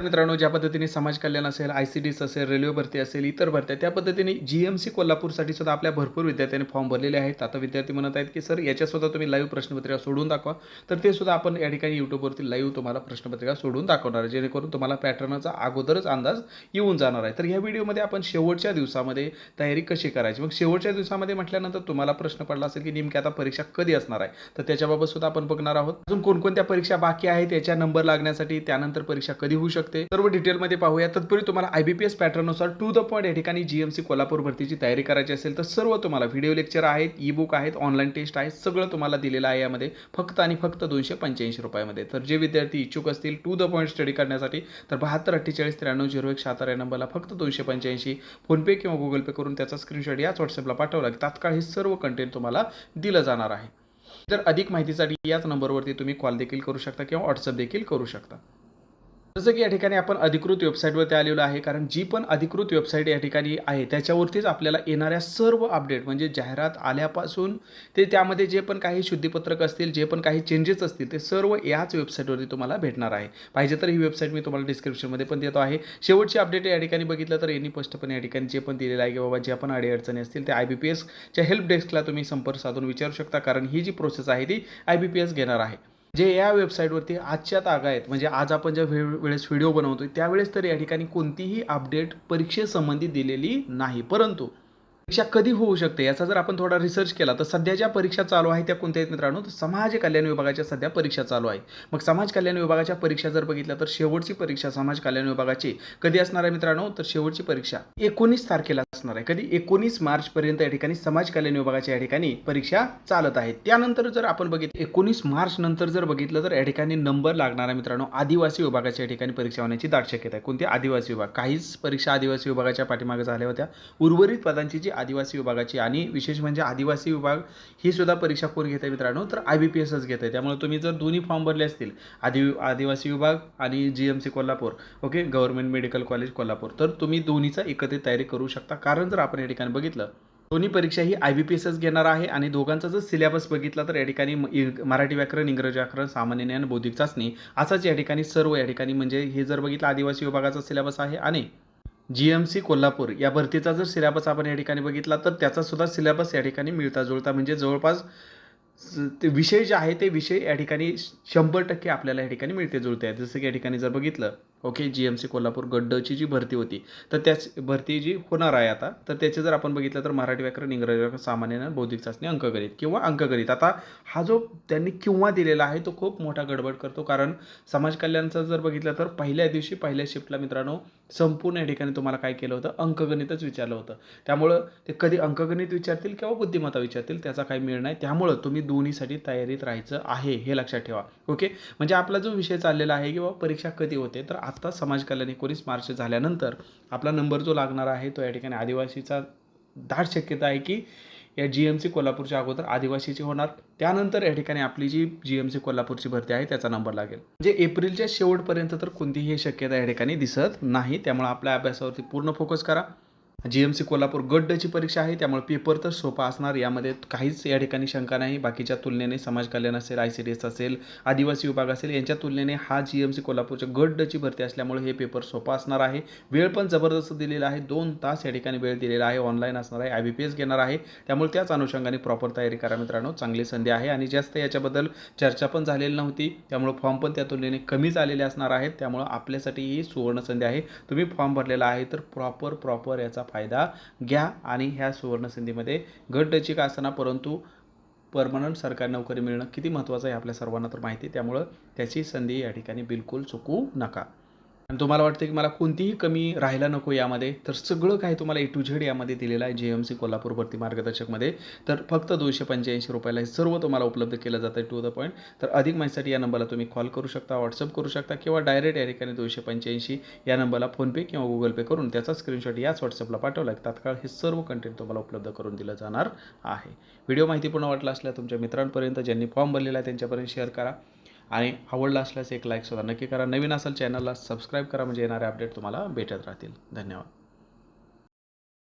मित्रांनो ज्या पद्धतीने समाज कल्याण असेल आय सी डीस असेल रेल्वे भरती असेल इतर भरत्या त्या पद्धतीने जी एम सी कोल्हापूरसाठी सुद्धा आपल्या भरपूर विद्यार्थ्यांनी फॉर्म भरलेले आहेत. आता विद्यार्थी म्हणत आहेत की सर याच्यासुद्धा तुम्ही लाईव्ह प्रश्नपत्रिका सोडून दाखवा. तर ते सुद्धा आपण या ठिकाणी यूट्यूबवरती लाईव्ह तुम्हाला प्रश्नपत्रिका सोडून दाखवणार आहे. जेणेकरून तुम्हाला पॅटर्नचा अगोदरच अंदाज येऊन जाणार आहे. तर ह्या व्हिडिओमध्ये आपण शेवटच्या दिवसामध्ये तयारी कशी करायची? मग शेवटच्या दिवसामध्ये म्हटल्यानंतर तुम्हाला प्रश्न पडला असेल की नेमकी आता परीक्षा कधी असणार आहे? तर त्याच्याबाबत सुद्धा आपण बघणार आहोत. अजून कोणकोणत्या परीक्षा बाकी आहेत याच्या नंबर लागण्यासाठी त्यानंतर परीक्षा कधी होऊ शकते? सर्व डिटेलमध्ये पाहूया. तत्पूर्वी तुम्हाला आय बी पी एस पॅटर्ननुसार टू द पॉईंट या ठिकाणी जीएमसी कोल्हापूर भरतीची तयारी करायची असेल तर सर्व तुम्हाला व्हिडिओ लेक्चर आहेत ई बुक आहेत ऑनलाईन टेस्ट आहेत सगळं तुम्हाला दिलेलं आहे यामध्ये. फक्त आणि फक्त दोनशे पंच्याऐंशी रुपयामध्ये. तर जे विद्यार्थी इच्छुक असतील टू द पॉईंट स्टडी करण्यासाठी तर बहात्तर अठ्ठेचाळीस त्र्याण्णव झिरो एक शहात्तर या नंबरला फक्त दोनशे पंच्याऐंशी. फोनपे किंवा गुगल पे करून त्याचा स्क्रीनशॉट याच व्हॉट्सअपला पाठवला की तात्काळ हे सर्व कंटेंट तुम्हाला दिलं जाणार आहे. तर अधिक माहितीसाठी याच नंबरवरती तुम्ही कॉल देखील करू शकता किंवा व्हॉट्सअप देखील करू शकता. जसं की या ठिकाणी आपण अधिकृत वेबसाईटवरती आलेलो आहे कारण जी पण अधिकृत वेबसाईट या ठिकाणी आहे त्याच्यावरतीच आपल्याला येणाऱ्या सर्व अपडेट म्हणजे जाहिरात आल्यापासून ते त्यामध्ये जे पण काही शुद्धीपत्रक असतील जे पण काही चेंजेस असतील ते सर्व याच वेबसाईटवरती तुम्हाला भेटणार आहे. पाहिजे तर ही वेबसाईट मी तुम्हाला डिस्क्रिप्शनमध्ये पण देतो आहे. शेवटची अपडेट या ठिकाणी बघितलं तर एनी स्पष्टपणे या ठिकाणी जे पण दिलेलं आहे की बाबा ज्या पण अडीअडचणी असतील ते आय बी पी एसच्या हेल्प डेस्कला तुम्ही संपर्क साधून विचारू शकता कारण ही जी प्रोसेस आहे ती आय बी पी एस घेणार आहे. जे या वेबसाईटवरती आजच्या तागा आहेत म्हणजे आज आपण ज्या वेळ वेळेस व्हिडिओ बनवतोय त्यावेळेस तर या ठिकाणी कोणतीही अपडेट परीक्षेसंबंधी दिलेली नाही. परंतु परीक्षा कधी होऊ शकते याचा जर आपण थोडा रिसर्च केला तर सध्या ज्या परीक्षा चालू आहे त्या कोणत्या आहेत मित्रांनो? तर समाज कल्याण विभागाच्या सध्या परीक्षा चालू आहे. मग समाज कल्याण विभागाच्या परीक्षा जर बघितल्या तर शेवटची परीक्षा समाज कल्याण विभागाची कधी असणार आहे मित्रांनो? तर शेवटची परीक्षा एकोणीस तारखेला असणार आहे. कधी? एकोणीस मार्चपर्यंत या ठिकाणी समाज कल्याण विभागाच्या या ठिकाणी परीक्षा चालत आहे त्यानंतर जर आपण बघितलं एकोणीस मार्च नंतर जर बघितलं तर या ठिकाणी नंबर लागणार आहे मित्रांनो. आदिवासी विभागाच्या या ठिकाणी परीक्षा होण्याची दाट शक्यता आहे. कोणती? आदिवासी विभाग. काहीच परीक्षा आदिवासी विभागाच्या पाठीमागे झाल्या होत्या. उर्वरित पदांची जी आदिवासी विभागाची आणि विशेष म्हणजे आदिवासी विभाग ही सुद्धा परीक्षा कोण घेत आहे मित्रांनो. तर आय बी पी एसच घेत. आहे त्यामुळे तुम्ही जर दोन्ही फॉर्म भरले असतील आदि आदिवासी विभाग आणि G M C Kolhapur okay government medical college Kolhapur तर तुम्ही दोन्हीचा एकत्रित तयारी करू शकता. कारण जर आपण या ठिकाणी बघितलं दोन्ही परीक्षा ही आय बी पी एसच घेणार आहे आणि दोघांचा जर सिलेबस बघितला तर या ठिकाणी मराठी व्याकरण इंग्रजी व्याकरण सामान्य ज्ञान बौद्धिक चाचणी असाच या ठिकाणी सर्व या ठिकाणी म्हणजे हे जर बघितलं आदिवासी विभागाचा सिलेबस आहे आणि जी एम सी कोल्हापूर या भरतीचा जर सिलेबस आपण या ठिकाणी बघितला तर त्याचासुद्धा सिलॅबस सिलेबस या ठिकाणी मिळता जुळता. म्हणजे जवळपास ते विषय जे आहे ते विषय या ठिकाणी शंभर टक्के आपल्याला या ठिकाणी मिळते जुळते. आहेत जसं की या ठिकाणी जर बघितलं okay G M C Kolhapur गड्डची जी भरती होती तर त्याच भरती जी होणार आहे आता तर त्याचे जर आपण बघितलं तर मराठी व्याकरण इंग्रजी व्याकरण सामान्य बौद्धिक चाचणी अंकगणित किंवा अंकगणित. आता हा जो त्यांनी किंवा दिलेला आहे तो खूप मोठा गडबड करतो. कारण समाज कल्याणचा जर बघितलं तर पहिल्या दिवशी पहिल्या शिफ्टला मित्रांनो संपूर्ण या ठिकाणी तुम्हाला काय केलं होतं? अंकगणितच विचारलं होतं. त्यामुळं ते कधी अंकगणित विचारतील किंवा बुद्धिमत्ता विचारतील त्याचा काही मेळ नाही. त्यामुळं तुम्ही दोन्हीसाठी तयारीत राहायचं आहे हे लक्षात ठेवा. ओके? म्हणजे आपला जो विषय चाललेला आहे किंवा परीक्षा कधी होते तर आत्ता समाज कल्याण एकोणीस मार्च झाल्यानंतर आपला नंबर जो लागणार आहे तो या ठिकाणी आदिवासीचा दाट शक्यता आहे की या जी एम सी कोल्हापूरच्या अगोदर आदिवासीची होणार. त्यानंतर या ठिकाणी आपली जी जी एम सी कोल्हापूरची भरती आहे त्याचा नंबर लागेल. म्हणजे एप्रिलच्या शेवटपर्यंत तर कोणतीही शक्यता या ठिकाणी दिसत नाही. त्यामुळे आपल्या अभ्यासावरती पूर्ण फोकस करा. जी एम सी कोल्हापूर गड्डची परीक्षा आहे त्यामुळे पेपर तर सोपा असणार. यामध्ये काहीच या ठिकाणी शंका नाही. बाकीच्या तुलनेने समाज कल्याण असेल आय सी डी एस असेल आदिवासी विभाग असेल यांच्या तुलनेने हा जी एम सी कोल्हापूरच्या गड्डची भरती असल्यामुळे हे पेपर सोपा असणार आहे. वेळ पण जबरदस्त दिलेला आहे. दोन तास या ठिकाणी वेळ दिलेला आहे. ऑनलाईन असणार आहे. आय बी पी एस घेणार आहे. त्यामुळे त्याच अनुषंगाने प्रॉपर तयारी करा मित्रांनो. चांगली संधी आहे. आणि जास्त याच्याबद्दल चर्चा पण झालेली नव्हती. त्यामुळे फॉर्म पण त्या तुलनेने कमीच आलेले असणार आहेत. त्यामुळं आपल्यासाठी ही सुवर्ण संधी आहे. तुम्ही फॉर्म भरलेला आहे तर प्रॉपर प्रॉपर याचा फायदा घ्या आणि ह्या सुवर्ण संधीमध्ये गट असताना परंतु परमनंट सरकारी नोकरी मिळणं किती महत्त्वाचं आहे आपल्या सर्वांना तर माहिती त्यामुळं त्याची संधी या ठिकाणी बिलकुल चुकू नका. आणि तुम्हाला वाटतं की मला कोणतीही कमी राहायला नको यामध्ये तर सगळं काही तुम्हाला ए टू झेड यामध्ये दिलेलं आहे जे एम सी कोल्हापूर भरती मार्गदर्शकमध्ये. तर फक्त दोनशे पंच्याऐंशी रुपयाला हे सर्व तुम्हाला उपलब्ध केलं जातं टू द पॉईंट तर अधिक माहितीसाठी या नंबरला तुम्ही कॉल करू शकता व्हॉट्सअप करू शकता किंवा डायरेक्ट या ठिकाणी दोनशे पंच्याऐंशी या नंबरला फोनपे किंवा गुगल पे करून त्याचा स्क्रीनशॉट याच व्हॉट्सअपला पाठवला की तात्काळ हे सर्व कंटेंट तुम्हाला उपलब्ध करून दिलं जाणार आहे. व्हिडिओ माहितीपूर्ण वाटला असल्या तुमच्या मित्रांपर्यंत ज्यांनी फॉर्म भरलेला आहे त्यांच्यापर्यंत शेअर करा. आणि आवडला असल्यास एक लाईकसुद्धा नक्की करा. नवीन असाल चॅनलला सबस्क्राईब करा. म्हणजे येणारे अपडेट तुम्हाला भेटत राहतील. धन्यवाद.